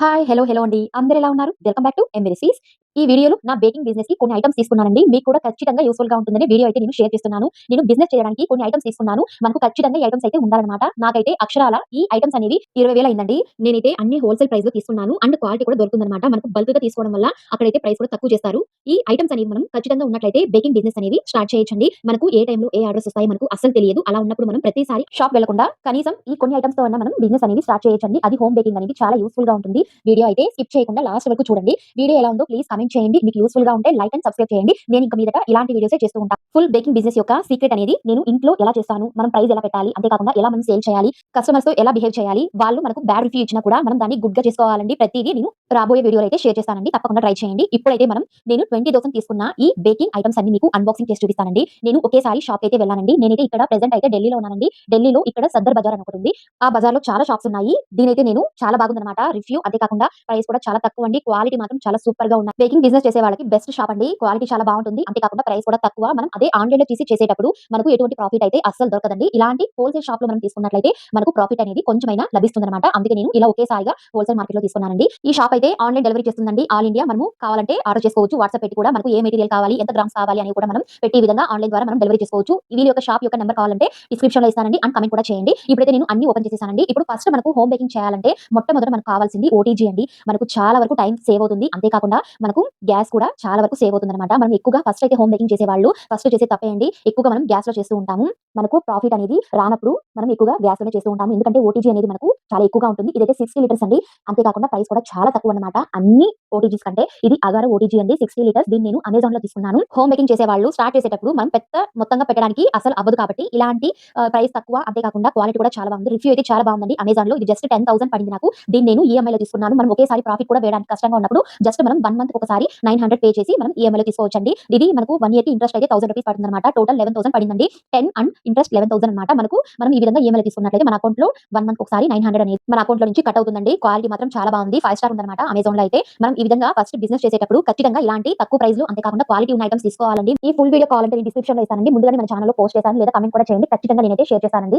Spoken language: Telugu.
హాయ్ హలో హలో అండి. అందరు ఎలా ఉన్నారు? వెల్కమ్ బ్యాక్ టు ఎంబెసిస్ ఈ వీడియోలో నా బేకింగ్ బిజినెస్కి కొన్ని ఐటమ్స్ తీసుకున్నానండి. మీకు కూడా ఖచ్చితంగా యూస్ఫుల్గా ఉంటుందని వీడియో అయితే నేను షేర్ చేస్తున్నాను. నేను బిజినెస్ చేయడానికి కొన్ని ఐటమ్స్ తీసుకున్నాను. మనకు ఖచ్చితంగా ఈ ఐటమ్స్ అయితే ఉండాలన్నమాట. నాకైతే అక్షరాల ఈ ఐటమ్స్ అనేవి ఇరవై వేలు అయిందండి. నేనైతే అన్ని హోల్సేల్ ప్రైస్లో తీసుకున్నాను. అండ్ క్వాలిటీ కూడా దొరుకుతుందన్నమాట. మనకు బల్క్గా తీసుకోవడం వల్ల అక్కడైతే ప్రైస్ కూడా తక్కువ చేస్తారు. ఈ ఐటమ్స్ అనేవి మనం ఖచ్చితంగా ఉన్నట్లయితే బేకింగ్ బిజినెస్ అనేవి స్టార్ట్ చేయొచ్చండి. మనకు ఏ టైంలో ఏ ఆర్డర్స్ వస్తాయి మనకు అసలు తెలియదు. అలా ఉన్నప్పుడు మనం ప్రతిసారి షాప్ వెళ్ళకుండా కనీసం ఈ కొన్ని ఐటమ్స్తో మనం బిజినెస్ అనేది స్టార్ట్ చేయొచ్చండి. అది హోమ్ బేకింగ్ అనేది చాలా యూస్ఫుల్గా ఉంటుంది. వీడియో అయితే స్కిప్ చేయకుండా లాస్ట్ వరకు చూడండి. వీడియో ఎలా ఉందో ప్లీజ్ కామెంట్ చేయండి. మీకు యూస్ఫుల్గా ఉంటే లైక్ అండ్ సబ్స్క్రైబ్ చేయండి. నేను ఇంకా మీదట ఇలాంటి వీడియోస్ చేస్తూ ఉంటాను ఫుల్ బేకింగ్ బిజినెస్ యొక్క సీక్రెట్ అనేది నేను ఇంట్లో ఎలా చేస్తాను మనం ప్రైస్ ఎలా పెట్టాలి అంతేకాకుండా ఎలా మనం సేల్ చేయాలి కస్టమర్స్తో ఎలా బిహేవ్ చేయాలి వాళ్ళు మనకు బ్యాడ్ రివ్యూ ఇచ్చినా కూడా మనం దాన్ని గుడ్గా చేసుకోవాలండి. ప్రతిదీ నేను రాబోయే వీడియో అయితే షేర్ చేస్తానండి. తప్పకుండా ట్రై చేయండి. ఇప్పుడైతే మనం నేను ట్వంటీ థౌసండ్ తీసుకున్న ఈ బేకింగ్ ఐటమ్స్ అన్ని మీకు అన్బాక్సింగ్ చేసి చూపిస్తానండి. నేను ఒకేసారి షాప్ అయితే వెళ్ళానండి. నేనైతే ఇక్కడ ప్రెసెంట్ అయితే ఢిల్లీలో ఉన్నానండి. ఢిల్లీలో ఇక్కడ సద్దర్ బజార్ అని ఒకటి ఉంది. ఆ బజార్లో చాలా షాప్స్ ఉన్నాయి. దీనైతే నేను చాలా బాగుందన్నమాట. రివ్యూ అంతేకాకుండా ప్రైస్ కూడా చాలా తక్కువ అండి. క్వాలిటీ మాత్రం చాలా సూపర్గా ఉన్నాయి. బేకింగ్ బిజినెస్ చేసే వాళ్ళకి బెస్ట్ షాప్ అండి. క్వాలిటీ చాలా బాగుంటుంది. అంతేకాకుండా ప్రైస్ కూడా తక్కువ. మనం అదే ఆన్లైన్లో తీసి చేసేటప్పుడు మనకు ఎటువంటి ప్రాఫిట్ అయితే అస్సలు దొరకదండి. ఇలాంటి హోల్సేల్ షాప్లో మనం తీసుకున్నట్లయితే మనకు ప్రాఫిట్ అనేది కొంచెమైనా లభిస్తుంది అనమాట అందుకే నేను ఇలా ఒకేసారిగా హోల్సేల్ మార్కెట్లో తీసుకున్నానండి. ఈ షాప్ అయితే ఆన్లైన్ డెలివరీ చేస్తుందండి. ఆల్ ఇండియా మనము కావాలంటే ఆర్డర్ చేసుకోవచ్చు. వాట్సాప్ పెట్టి కూడా మనకు ఏ మెటీరియల్ కావాలి ఎంత గ్రామ్స్ కావాలి అని కూడా మనం పెట్టి ఈ విధంగా ఆన్లైన్ ద్వారా మనం డెలివరీ చేసుకోవచ్చు. వీళ్ళ యొక్క షాప్ యొక్క నెంబర్ కావాలంటే డిస్క్రిప్షన్లో ఇస్తానండి. అండ్ కమెంట్ కూడా చేయండి. ఇప్పుడైతే నేను అన్ని ఓపెన్ చేసేసానండి. ఇప్పుడు ఫస్ట్ మనకు హోమ్ బేకింగ్ చేయాలంటే మొట్టమొదట మనకు కావాల్సింది ఓటీజీ అండి. మనకు చాలా వరకు టైం సేవ్ అవుతుంది. అంతేకాకుండా మనకు గ్యాస్ కూడా చాలా వరకు సేవ్ అవుతుంది అనమాట మనం ఎక్కువగా ఫస్ట్ అయితే హోమ్ బేకింగ్ చేసేవాళ్ళు. ఫస్ట్ చేసే తప్పేయండి ఎక్కువగా మనం గ్యాస్లో చేస్తూ ఉంటాము. మనకు ప్రాఫిట్ అనేది రానప్పుడు మనం ఎక్కువగా గ్యాస్లోనే చేస్తూ ఉంటాము. ఎందుకంటే ఓటీజీ అనేది మనకు చాలా ఎక్కువగా ఉంటుంది. ఇదైతే సిక్స్టీ లీటర్స్ అండి. అంతేకాకుండా ప్రైస్ కూడా చాలా తక్కువ అనమాట అన్ని ఓటీజీస్ కంటే ఇది అగార ఓటీజీ అండి. సిక్స్టీ లీటర్స్ దీన్ని నేను అమెజాన్లో తీసుకున్నాను. హోమ్ మేకింగ్ చేసే వాళ్ళు స్టార్ట్ చేసేటప్పుడు మనం పెద్ద మొత్తంగా పెట్టడానికి అసలు అవ్వదు కాబట్టి ఇలాంటి ప్రైస్ తక్కువ అంతేకాకుండా క్వాలిటీ కూడా చాలా బాగుంది. రివ్యూ అయితే చాలా బాగుందండి. అమెజాన్లో ఇది జస్ట్ టెన్ థౌసండ్ పడింది నాకు. దీన్ని నేను ఈఎంఐ లో తీసుకున్నాను. మనం ఒకేసారి ప్రాఫిట్ కూడా వేయడానికి కష్టంగా ఉన్నప్పుడు జస్ట్ మనం వన్ మంత్ ఒకసారి నైన్ హండ్రెడ్ పే చేసి మనం ఈఎంఐ లో తీసుకోవచ్చండి. ఇది మనకు వన్ ఇయర్కి ఇంట్రెస్ట్ అయితే థౌసండ్ రూపీస్ పడుతుంది అనమాట టోటల్ లెవెన్ థౌసండ్ పడిందండి. Ten and interest eleven thousand అనమాట మనకు మనం ఈ విధంగా ఈఎంఐ తీసుకున్నట్లయితే మన అకౌంట్లో వన్ మంత్ ఒకసారి నైన్ హండ్రెడ్ అనేది మన అకౌంట్లో నుంచి కట్ అవుతుందండి. క్వాలిటీ మాత్రం చాలా బాగుంది. ఫైవ్ స్టార్ ఉందన్నమాట. అమెజాన్లో అయితే. మనం ఈ విధంగా ఫస్ట్ బిజినెస్ చేసేటప్పుడు ఖచ్చితంగా ఇలాంటి తక్కువ ప్రైస్లో అంతేకాకుండా క్వాలిటీ ఉన్న ఐటమ్స్ తీసుకోవాలండి. ఈ ఫుల్ వీడియో కావాలంటే డిస్క్రిప్షన్లో ఇస్తానండి. ముందుగానే మన ఛానల్లో పోస్ట్ చేశాను లేదా కమెంట్ కూడా చేయండి. ఖచ్చితంగా నేనైతే షేర్ చేస్తానండి.